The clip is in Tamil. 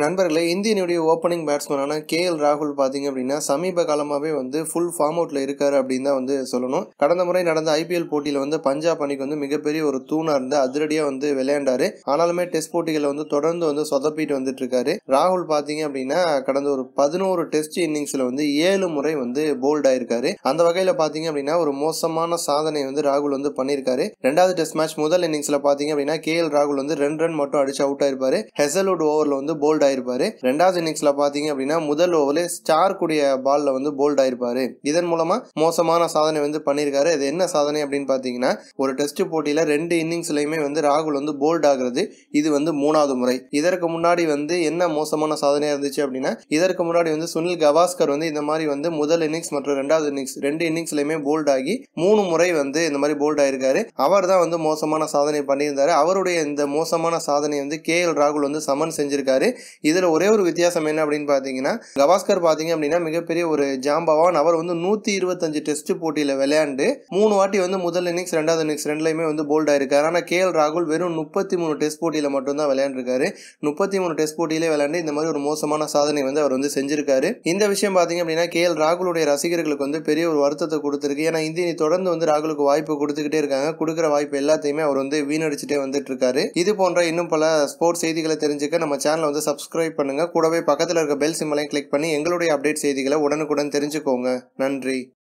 நண்பர்களே இந்தியனுடைய ஓப்பனிங் பேட்ஸ்மேனான கே எல் ராகுல் பார்த்தீங்க அப்படின்னா சமீப காலமாகவே வந்து ஃபுல் ஃபார்ம் அவுட்டில் இருக்காரு அப்படின்னு தான் வந்து சொல்லணும். கடந்த முறை நடந்த ஐபிஎல் போட்டியில் வந்து பஞ்சாப் அணிக்கு வந்து மிகப்பெரிய ஒரு தூணாக இருந்து அதிரடியாக வந்து விளையாண்டாரு. ஆனாலுமே டெஸ்ட் போட்டிகளை வந்து தொடர்ந்து வந்து சொதப்பிட்டு வந்துட்டு இருக்காரு. ராகுல் பார்த்தீங்க அப்படின்னா கடந்த ஒரு பதினோரு டெஸ்ட் இன்னிங்ஸில் வந்து ஏழு முறை வந்து போல்ட் ஆயிருக்காரு. அந்த வகையில் பார்த்தீங்க அப்படின்னா ஒரு மோசமான சாதனை வந்து ராகுல் வந்து பண்ணியிருக்காரு. ரெண்டாவது டெஸ்ட் மேட்ச் முதல் இன்னிங்ஸில் பார்த்தீங்க அப்படின்னா கே எல் ராகுல் வந்து ரெண்டு ரன் மட்டும் அடிச்சு அவுட் ஆயிருப்பாரு. ஹெசல்வுட் ஓவரில் வந்து போல்ட் ஆயிருப்பாரு ரெண்டாவது இன்னிங்ஸ்ல பாத்தீங்க அப்படின்னா முதல் ஓவர்ல ஸ்டார் கூடிய பால்ல வந்து போல்ட் ஆயிருப்பாரு இதன் மூலமா மோசமான சாதனை வந்து பண்ணியிருக்காரு. இது என்ன சாதனை அப்படின்னு பாத்தீங்கன்னா ஒரு டெஸ்ட் போட்டியில ரெண்டு இன்னிங்ஸ்லயுமே வந்து ராகுல் வந்து போல்ட் ஆகுறது. இது வந்து மூணாவது முறை. இதற்கு முன்னாடி வந்து என்ன மோசமான சாதனையா இருந்துச்சு அப்படின்னா இதற்கு முன்னாடி வந்து சுனில் கவாஸ்கர் வந்து இந்த மாதிரி வந்து முதல் இன்னிங்ஸ் மற்றும் ரெண்டாவது இன்னிங்ஸ் ரெண்டு இன்னிங்ஸ்லயுமே போல்ட் ஆகி மூணு முறை வந்து இந்த மாதிரி போல்ட் ஆயிருக்காரு அவர் தான் வந்து மோசமான சாதனை பண்ணியிருந்தாரு. அவருடைய இந்த மோசமான சாதனை வந்து கே எல் ராகுல் வந்து சமன் செஞ்சிருக்காரு. இதில் ஒரே ஒரு வித்தியாசம் என்ன அப்படின்னு பார்த்தீங்கன்னா கவாஸ்கர் பார்த்தீங்க அப்படின்னா மிகப்பெரிய ஒரு ஜாம்பவான் அவர் வந்து நூற்றி இருபத்தஞ்சு டெஸ்ட் போட்டியில் விளையாண்டு மூணு வாட்டி வந்து முதல் இன்னிங்ஸ் ரெண்டாவது இன்னிங்ஸ் ரெண்டுலையுமே வந்து போல்ட் ஆயிருக்காரு. ஆனால் கே எல் ராகுல் வெறும் முப்பத்தி மூணு டெஸ்ட் போட்டியில் மட்டும்தான் விளையாண்டுருக்காரு. முப்பத்தி மூணு டெஸ்ட் போட்டியிலே விளையாண்டு இந்த மாதிரி ஒரு மோசமான சாதனை வந்து அவர் வந்து செஞ்சிருக்காரு. இந்த விஷயம் பார்த்தீங்க அப்படின்னா கே எல் ராகுலுடைய ரசிகர்களுக்கு வந்து பெரிய ஒரு வருத்தத்தை கொடுத்துருக்கு. ஏன்னா இந்திய தொடர்ந்து வந்து ராகுலுக்கு வாய்ப்பு கொடுத்துக்கிட்டே இருக்காங்க. கொடுக்குற வாய்ப்பு எல்லாத்தையுமே அவர் வந்து வீணடிச்சுட்டே வந்துட்டு இருக்காரு இது போன்ற இன்னும் பல ஸ்போர்ட்ஸ் செய்திகளை தெரிஞ்சுக்க நம்ம சேனலை வந்து சப்ஸ்கிரைப் பண்ணுங்க. கூடவே பக்கத்தில் இருக்க பெல் சிம்மலையும் கிளிக் பண்ணி எங்களுடைய அப்டேட் செய்திகளை உடனுக்குடன் தெரிஞ்சுக்கோங்க. நன்றி.